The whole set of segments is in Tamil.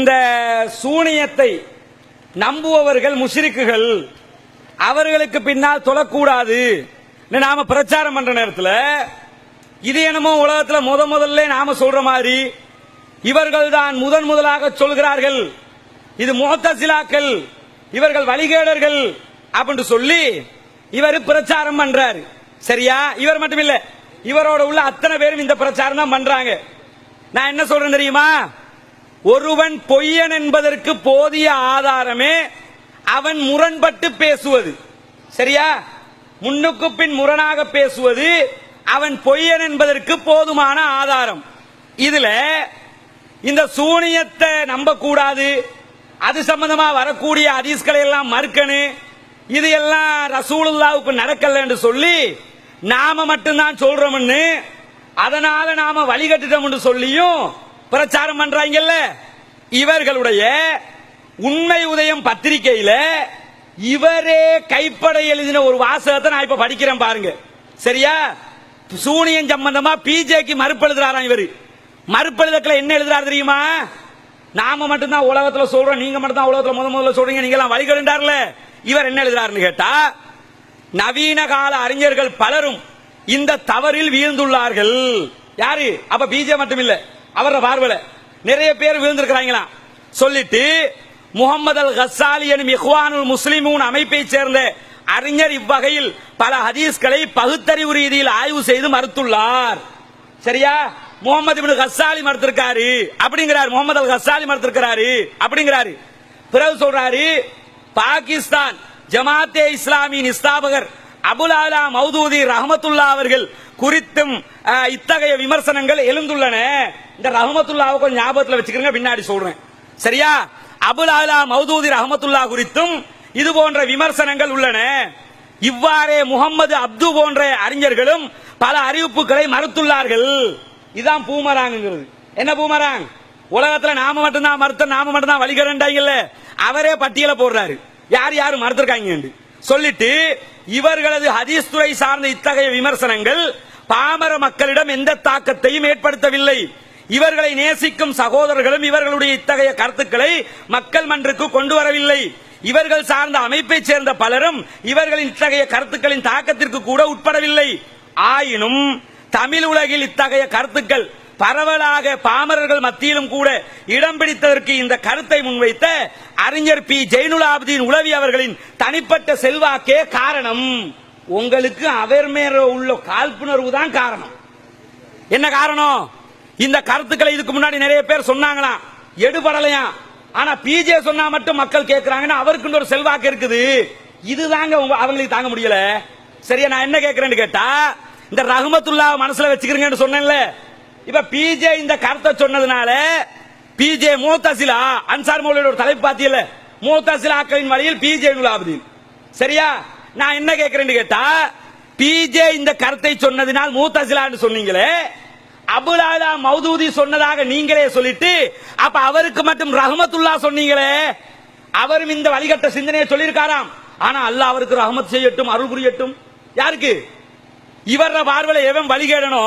இந்த சூனியத்தை நம்புபவர்கள் முஷிரிக்குகள் அவர்களுக்கு பின்னால் தொழக்கூடாது. நாம பிரச்சாரம் பண்ற நேரத்தில் இது என்னமோ உலகத்தில் முத முதல்ல நாம சொல்ற மாதிரி இவர்கள் தான் முதன் முதலாக சொல்கிறார்கள். இது முகத்தசிலாக்கள் இவர்கள் வழிகேடர்கள் அப்படின்னு சொல்லி இவர் பிரச்சாரம் பண்றாரு. சரியா? இவர் மட்டும் இல்ல இவரோட உள்ள அத்தனை பேரும் இந்த பிரச்சாரம் தான் பண்றாங்க. நான் என்ன சொல்றேன் தெரியுமா? ஒருவன் பொய்யன் என்பதற்கு போதிய ஆதாரமே அவன் முரண்பட்டு பேசுவது. சரியா? முன்னுக்கு பின் முரணாக பேசுவது அவன் பொய்யன் என்பதற்கு போதுமான ஆதாரம். இதுல இந்த சூனியத்தை நம்ப கூடாது அது சம்பந்தமா வரக்கூடிய அதிஸ்களை எல்லாம் மறுக்கணும் இது எல்லாம் ரசூலுல்லாவுக்கு நடக்கல என்று சொல்லி நாம மட்டும்தான் சொல்றோம்னு அதனால நாம வழிகட்டுட்டோம்னு சொல்லியும் பிரச்சாரம் பண்றாங்கல்ல. இவர்களுடைய உண்மை உதயம் பத்திரிகையில இவரே கைப்பட எழுதின ஒரு வாசகத்தை நான் இப்ப படிக்கிறேன் பாருங்க. சரியா? சூனியம் சம்பந்தமா பிஜேக்கு மறுப்பு எழுதுறாராம் இவரு. மறுப்பு எழுதக்கல என்ன எழுதுறாரு தெரியுமா? நாம மட்டும்தான் உலகத்துல சொல்றோம் நீங்க மட்டும் தான் உலகத்துல முத முதல்ல சொல்றீங்க நீங்க எல்லாம் வழிகண்டார்ல இவர் என்ன எழுதுறாருன்னு கேட்டா நவீன கால அறிஞர்கள் பலரும் இந்த தவறில் வீழ்ந்துள்ளார்கள். யாரு? அப்ப பிஜே மட்டும் இல்லை அவரோட பார்வையில நிறைய பேர் வீழ்ந்திருக்கிறாங்களாம் சொல்லிட்டு முகமது அல் ஹசாலி எனும் இஹ்வானுல் முஸ்லிமூன் அமைப்பை சேர்ந்த அறிஞர் இவ்வகையில் பல ஹதீஸ்களை பகுத்தறிவு ரீதியில் ஆய்வு செய்து மறுத்துள்ளார். சரியா? முகமது இப்னு ஹசாலி மறுத்திருக்காரு. அப்படிங்கிறாரு. முகமது அல் ஹசாலி மறுத்திருக்கிறாரு. அப்படிங்கிறாரு. பிறகு சொல்றாரு பாகிஸ்தான் ஜமாத்தே இஸ்லாமியின் இஸ்தாபகர் அபுலாலா மௌதூதி ரஹமத்துல்லா அவர்கள் குறித்தும் இத்தகைய விமர்சனங்கள் எழுந்துள்ளன. இந்த ரஹமத்துல்லாவை கொஞ்சம் ஞாபகத்தில் வச்சுக்கிறேங்க பின்னாடி சொல்றேன். சரியா? அபுல் அலா மௌதூதி ரஹமத்துல்லா குறித்தும் இது போன்ற விமர்சனங்கள் உள்ளன. இவ்வாறே முகமது அப்து போன்ற அறிஞர்களும் பல அறிவிப்புகளை மறுத்துள்ளார்கள். இதுதான் பூமராங்கிறது என்ன பூமராங்? உலகத்துல நாம மட்டும்தான் மறுத்த நாம மட்டும்தான் வழிகரண்டாங்கல்ல அவரே பட்டியலை போடுறாரு. யார் யார் மறுத்திருக்காங்க சொல்லிட்டு இவர்களது ஹதீஸ் துறை சார்ந்த இத்தகைய விமர்சனங்கள் பாமர மக்களிடம் எந்த தாக்கத்தையும் ஏற்படுத்தவில்லை. இவர்களை நேசிக்கும் சகோதரர்களும் இவர்களுடைய இத்தகைய கருத்துக்களை மக்கள் மன்றுக்கு கொண்டு வரவில்லை. இவர்கள் சார்ந்த அமைப்பைச் சேர்ந்த பலரும் இவர்களின் இத்தகைய கருத்துக்களின் தாக்கத்திற்கு கூட உட்படவில்லை. ஆயினும் தமிழ் உலகில் இத்தகைய கருத்துக்கள் பரவலாக பாமரர்கள் மத்தியிலும் கூட இடம் பிடித்ததற்கு இந்த கருத்தை முன்வைத்த அறிஞர் பி. ஜெயினுலாபுதீன் உளவி அவர்களின் தனிப்பட்ட செல்வாக்கே காரணம். உங்களுக்கு அவர் மேல உள்ள காழ்ப்புணர்வு தான் காரணம். என்ன காரணம்? இந்த கருத்துக்களை இதுக்கு முன்னாடி நிறைய பேர் சொன்னாங்களாம். எடுபடலையாம் ஆனா பிஜே சொன்னா மட்டும் மக்கள் கேட்கிறாங்கன்னா அவருக்கு ஒரு செல்வாக்கு இருக்குது. இதுதாங்க அவங்களுக்கு தாங்க முடியல. சரியா நான் என்ன கேட்கிறேன்னு கேட்டா இந்த ரஹமத்துல்லா மனசுல வச்சுக்கிறீங்கன்னு சொன்னேன்ல. இப்ப பிஜே இந்த கருத்தை சொன்னதுனால பிஜே மூத்தசிலா அன்சார் மௌலியோட ஒரு தலைப்பு பாத்தியல மூத்தசிலாக்களின் வழியில் பிஜே நுலாபுதீன் சரியா? நான் என்ன கேட்கிறேன்னு கேட்டா பிஜே இந்த கருத்தை சொன்னதினால் மூத்தசிலான்னு சொன்னீங்களே அபுலாலா மௌதூதி சொன்னதாக நீங்களே சொல்லிட்டு அப்ப அவருக்கு மட்டும் ரஹமத்துல்லா சொன்னீங்களே? அவரும் இந்த வழிகட்ட சிந்தனையை சொல்லியிருக்காராம். ஆனா அல்லாஹ் அவருக்கு ரஹமத் செய்யட்டும் அருள் புரியட்டும். யாருக்கு? இவர பார்வையில எவன் வழிகேடனோ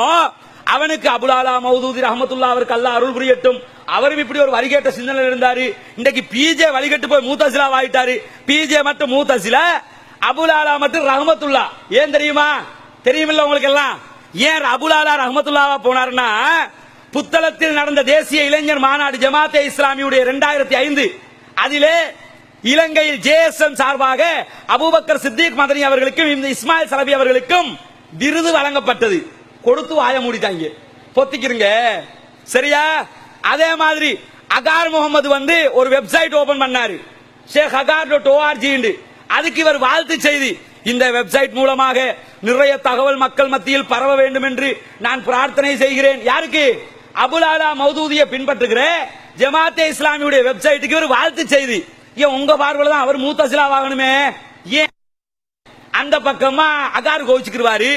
அவனுக்கு அபுலாலா மௌதூதி ரஹமத்துல்லா அவருக்கு அல்லாஹ் அருள் புரியட்டும். அவரும் இப்படி ஒரு வழிகேட்ட சிந்தனையில் இருந்தாரு. இன்னைக்கு பிஜே வழிகட்டு போய் மூத்தசிலா ஆயிட்டாரு. பிஜே மட்டும் மூத்தசில அபுலாலா மட்டும் ரஹமத்துல்லா. ஏன் தெரியுமா? தெரியுமில்ல உங்களுக்கு எல்லாம்? ஏன் அபுலாலார் ரஹமத்துல்லாவா போனாருன்னா புத்தளத்தில் நடந்த தேசிய இளைஞர் மாநாடு ஜமாத்தே இஸ்லாமியுடைய இரண்டாயிரத்தி ஐந்து. அதிலே இலங்கையில் ஜேஎஸ்எம் சார்பாக அபுபக்கர் சித்திக் மதனி அவர்களுக்கும் இந்த இஸ்மாயில் சலபி அவர்களுக்கும் விருது வழங்கப்பட்டது. கொடுத்து வாய மூடிட்டாங்க. பொத்திக்கிறீங்க சரியா? அதே மாதிரி அகார் முகமது வந்து ஒரு வெப்சைட் ஓபன் பண்ணாரு. ஷேக் அகார் டாட் ஓஆர்ஜி அதுக்கு இவர் வாழ்த்து செய்தி. இந்த வெப்சைட் மூலமாக நிறைய தகவல் மக்கள் மத்தியில் பரவ வேண்டும் என்று நான் பிரார்த்தனை செய்கிறேன். யாருக்கு? அபுலாலா மௌதூதியை பின்பற்றுகிற ஜமாத்தே இஸ்லாமியுடைய வெப்சைட்டுக்கு ஒரு வாழ்த்து செய்தி. ஏன் உங்க பார்வையில தான் அவர் மூத்தசிலா வாங்கணுமே ஏன்? அந்த பக்கமா அகார் கோவிச்சுக்கிருவாரு.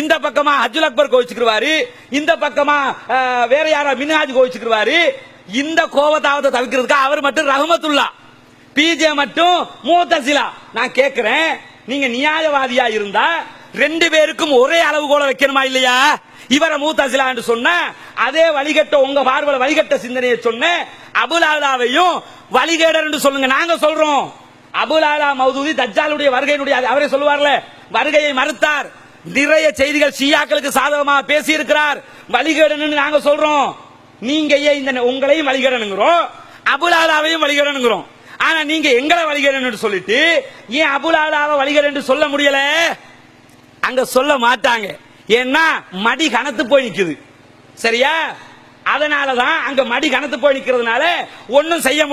இந்த பக்கமா அஜுல் அக்பர் கோவிச்சுக்கிருவாரு. இந்த பக்கமா வேற யாரா மின்ஹாஜ் கோவிச்சுக்கிருவாரு. இந்த கோபத்தாவத்தை தவிர்க்கிறதுக்கு அவர் மட்டும் ரஹமத்துல்லா. பிஜே மட்டும் மூத்தசிலா நான் கேட்கிறேன் நீங்க நியாயவாதியா இருந்தா ரெண்டு பேருக்கும் ஒரே அளவுகோல வைக்கணுமா இல்லையா? இவரை மூத்தசிலா என்று சொன்ன அதே வழிகட்ட உங்க பார்வையில் வழிகட்ட சிந்தனையை சொன்ன அபுலாலாவையும் வழிகேடர் என்று சொல்லுங்க நாங்க சொல்றோம். அபுலாலா மௌதூதி தஜ்ஜாலுடைய வருகையினுடைய அவரே சொல்லுவார்ல வருகையை மறுத்தார். நிறைய செய்திகள் ஷியாக்களுக்கு சாதகமாக பேசி இருக்கிறார் வழிகேடன்னு நாங்க சொல்றோம். நீங்க ஏன் இந்த உங்களையும் வழிகேடனுங்கிறோம் அபுலாலாவையும் வழிகேடனுங்கிறோம் ஆனா நீங்க எங்களை வழிகேடன் சொல்லிட்டு ஏன் அபுலாலாவை வழிகேடன் என்று சொல்ல முடியல? அங்க சொல்ல மாட்டாங்க. ஏன்னா மடி கனத்து போய் நிக்குது. சரியா? அதனாலதான் அங்க மடி கனத்து போய் நிக்கிறதுனால ஒன்னும் செய்ய முடியும்